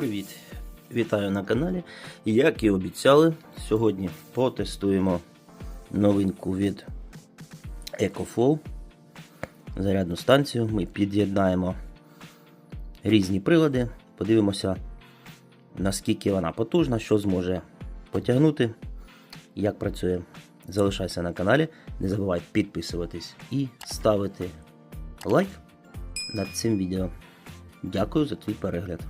Привіт! Вітаю на каналі. Як і обіцяли, сьогодні потестуємо новинку від EcoFlow. Зарядну станцію. Ми під'єднаємо різні прилади, подивимося, наскільки вона потужна, що зможе потягнути, як працює. Залишайся на каналі, не забувай підписуватись і ставити лайк над цим відео. Дякую за твій перегляд.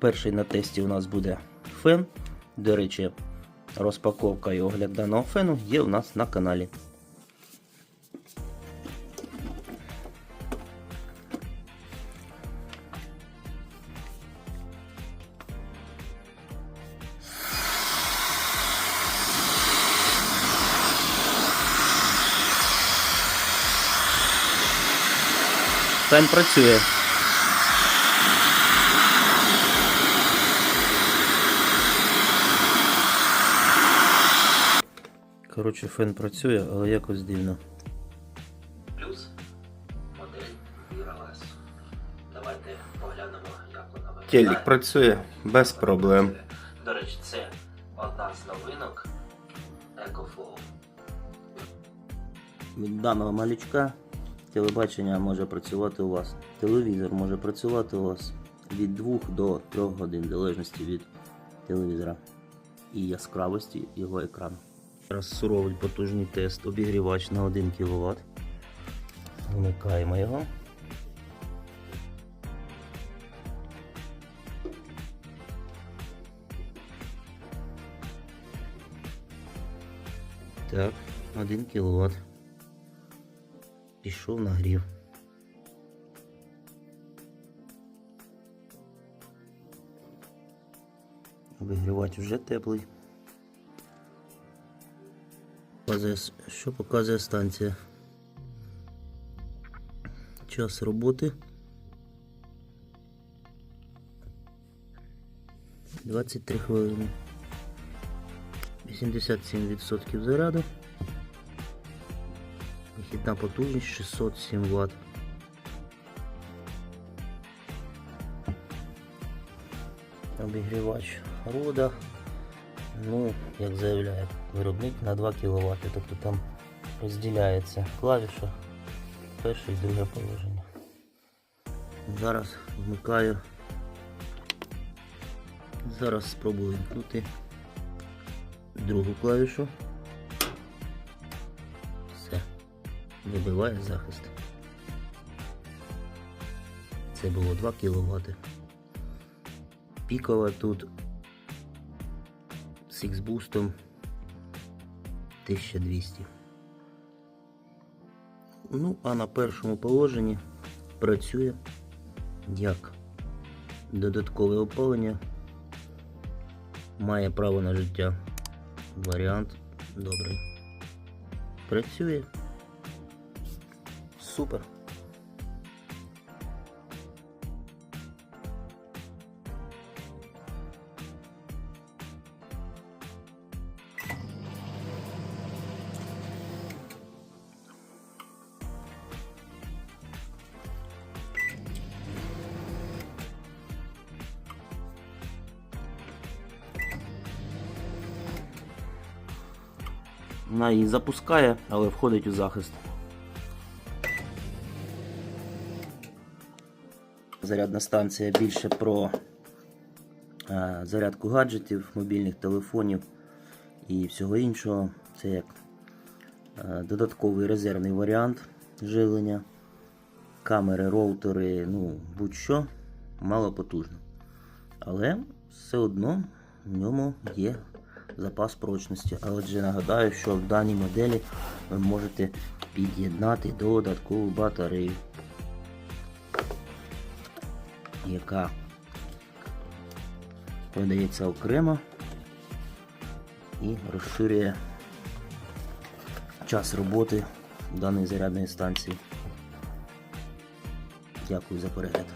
Перший на тесті у нас буде фен. До речі, розпаковка і огляд даного фену є у нас на каналі. Фен працює. Коротше, фен працює, але якось дивно. Плюс модель Mirrorless. Давайте поглянемо, як вона виглядає. Телек працює без проблем. До речі, це одна з новинок EcoFlow. Від даного малючка телебачення може працювати у вас. Телевізор може працювати у вас від 2 до 3 годин, в залежності від телевізора і яскравості його екрану. Зараз суровий потужний тест, обігрівач на 1 кВт. Вмикаємо його. Так, 1 кВт. Пішов нагрів. Обігрівач вже теплий. Показує, що показує станція? Час роботи. 23 хвилини. 87% заряду. Вихідна потужність 607 Вт. Обігрівач рода. Ну, як заявляє виробник на 2 кВт, тобто там розділяється клавіша перше і друге положення. Зараз вмикаю. Зараз спробую вмкнути другу клавішу. Все. Вибиває захист. Це було 2 кВт. Пікова тут з X-бустом 1200. Ну, а на першому положенні працює як додаткове опалення. Має право на життя. Варіант добрий. Працює. Супер. Вона її запускає, але входить у захист. Зарядна станція більше про е, зарядку гаджетів, мобільних телефонів і всього іншого. Це як е, додатковий резервний варіант живлення, камери, роутери, ну будь-що мало потужно. Але все одно в ньому є запас прочності. А отже, нагадаю, що в даній моделі ви можете під'єднати додаткову батарею, яка подається окремо і розширює час роботи даної зарядної станції. Дякую за перегляд.